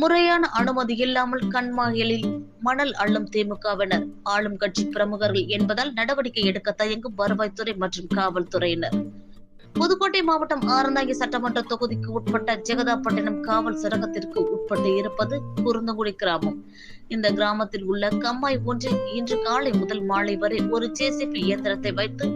முறையான அனுமதி இல்லாமல் கண்மாயலில் மணல் அள்ளும் திமுகவினர் ஆளும் கட்சி பிரமுகர்கள் என்பதால் நடவடிக்கை எடுக்க தயங்கும் வருவாய்த்துறை மற்றும் காவல்துறையினர். புதுக்கோட்டை மாவட்டம் ஆரந்தாங்கி சட்டமன்ற தொகுதிக்கு உட்பட்ட ஜெகதாப்பட்டினம் காவல் சரகத்திற்கு உட்பட்டு இருப்பது குருந்தங்குடி கிராமம். இந்த கிராமத்தில் உள்ள கம்மாய் ஒன்றில் இன்று காலை முதல் மாலை வரை ஒரு ஜேசிபி இயந்திரத்தை வைத்து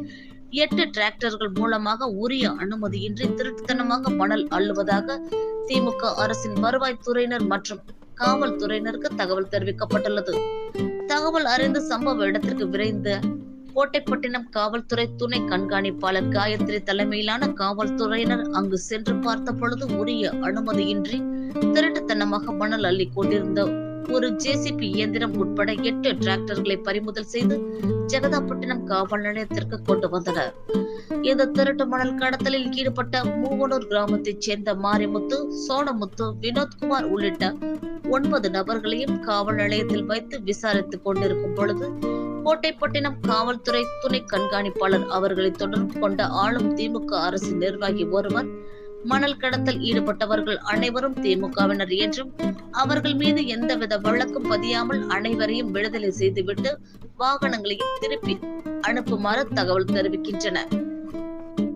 எட்டு டிராக்டர்கள் மூலமாக உரிய அனுமதியின்றி திருட்டுத்தனமாக மணல் அள்ளுவதாக திமுக அரசின் வருவாய்த்துறையினர் மற்றும் காவல்துறையினருக்கு தகவல் தெரிவிக்கப்பட்டுள்ளது. தகவல் அறிந்து சம்பவ இடத்திற்கு விரைந்த கோட்டைப்பட்டினம் காவல்துறை துணை கண்காணிப்பாளர் காயத்ரி தலைமையிலான காவல்துறையினர் அங்கு சென்று பார்த்த பொழுது உரிய அனுமதியின்றி திருட்டுத்தனமாக மணல் அள்ளி கொண்டிருந்த ஒரு ஜேசிபி இயந்திரம் உட்பட எட்டு டிராக்டர்களை பறிமுதல் செய்து ஜெகதாப்பட்டினம் காவல் நிலையத்திற்கு கொண்டு வந்தனர். இந்த திருட்டு மணல் கடத்தலில் ஈடுபட்ட மூவனூர் கிராமத்தைச் சேர்ந்த மாரிமுத்து சோனமுத்து வினோத்குமார் உள்ளிட்ட ஒன்பது நபர்களையும் காவல் நிலையத்தில் வைத்து விசாரித்துக் கொண்டிருக்கும் பொழுது கோட்டைப்பட்டினம் காவல்துறை துணை கண்காணிப்பாளர் அவர்களை தொடர்பு கொண்ட ஆளும் திமுக அரசு நிர்வாகி ஒருவர் மணல் கடத்தல் ஈடுபட்டவர்கள் அனைவரும் திமுகவினர் என்றும் அவர்கள் மீது எந்தவித வழக்கும் பதியாமல் அனைவரையும் விடுதலை செய்துவிட்டு வாகனங்களையும் திருப்பி அனுப்புமாறு தகவல் தெரிவிக்கின்றன.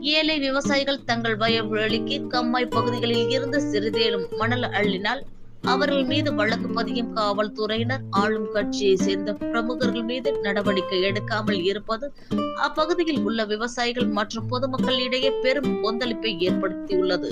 ஏழை விவசாயிகள் தங்கள் வயல்வெளிக்கு கம்மாய் பகுதிகளில் இருந்து சிறிதேனும் மணல் அள்ளினால் அவர்கள் மீது வழக்கு பதியும் காவல்துறையினர் ஆளும் கட்சியை சேர்ந்த பிரமுகர்கள் மீது நடவடிக்கை எடுக்காமல் இருப்பது அப்பகுதியில் உள்ள விவசாயிகள் மற்றும் பொதுமக்கள் இடையே பெரும் கொந்தளிப்பை ஏற்படுத்தியுள்ளது.